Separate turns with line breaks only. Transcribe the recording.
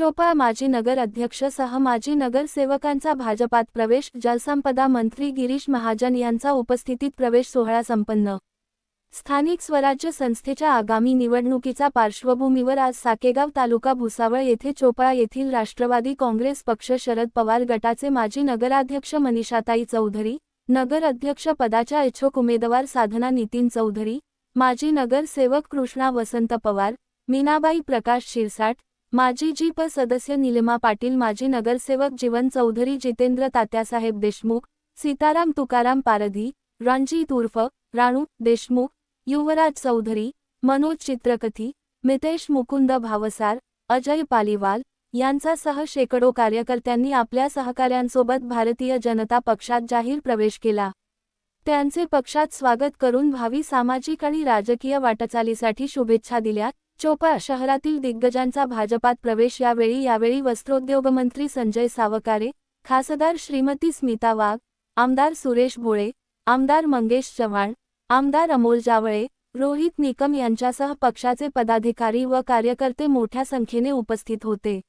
चोपळा माजी नगर अध्यक्ष सह माजी नगरसेवकांचा भाजपात प्रवेश जलसंपदा मंत्री गिरीश महाजन यांचा उपस्थितीत प्रवेश सोहळा संपन्न. स्थानिक स्वराज्य संस्थेच्या आगामी निवडणुकीचा पार्श्वभूमीवर आज साकेगाव तालुका भुसावळ येथे चोपळा येथील राष्ट्रवादी काँग्रेस पक्ष शरद पवार गटाचे माजी नगराध्यक्ष मनीषाताई चौधरी नगर अध्यक्ष पदाच्या इच्छुक उमेदवार साधना नितीन चौधरी माजी नगरसेवक कृष्णा वसंत पवार मीनाबाई प्रकाश शिरसाट माजी जीप सदस्य निलिमा पाटील माजी नगरसेवक जीवन चौधरी जितेंद्र तात्यासाहेब देशमुख सीताराम तुकाराम पारधी रणजित उर्फ राणू देशमुख युवराज चौधरी मनोज चित्रकथी मितेश मुकुंद भावसार अजय पालीवाल सह शेकडो कार्यकर्त्यांनी आपल्या सहकाऱ्यांसोबत भारतीय जनता पक्षात जाहीर प्रवेश केला. त्यांचे पक्षात स्वागत करून भावी सामाजिक आणि राजकीय वाटचालीसाठी शुभेच्छा दिल्या. चोपा शहरातील दिग्गजांचा भाजपात प्रवेश यावेळी यावेळी वस्त्रोद्योगमंत्री संजय सावकारे खासदार श्रीमती स्मिता वाघ आमदार सुरेश भोळे आमदार मंगेश चव्हाण आमदार अमोल जावळे रोहित निकम यांच्यासह पक्षाचे पदाधिकारी व कार्यकर्ते मोठ्या संख्येने उपस्थित होते.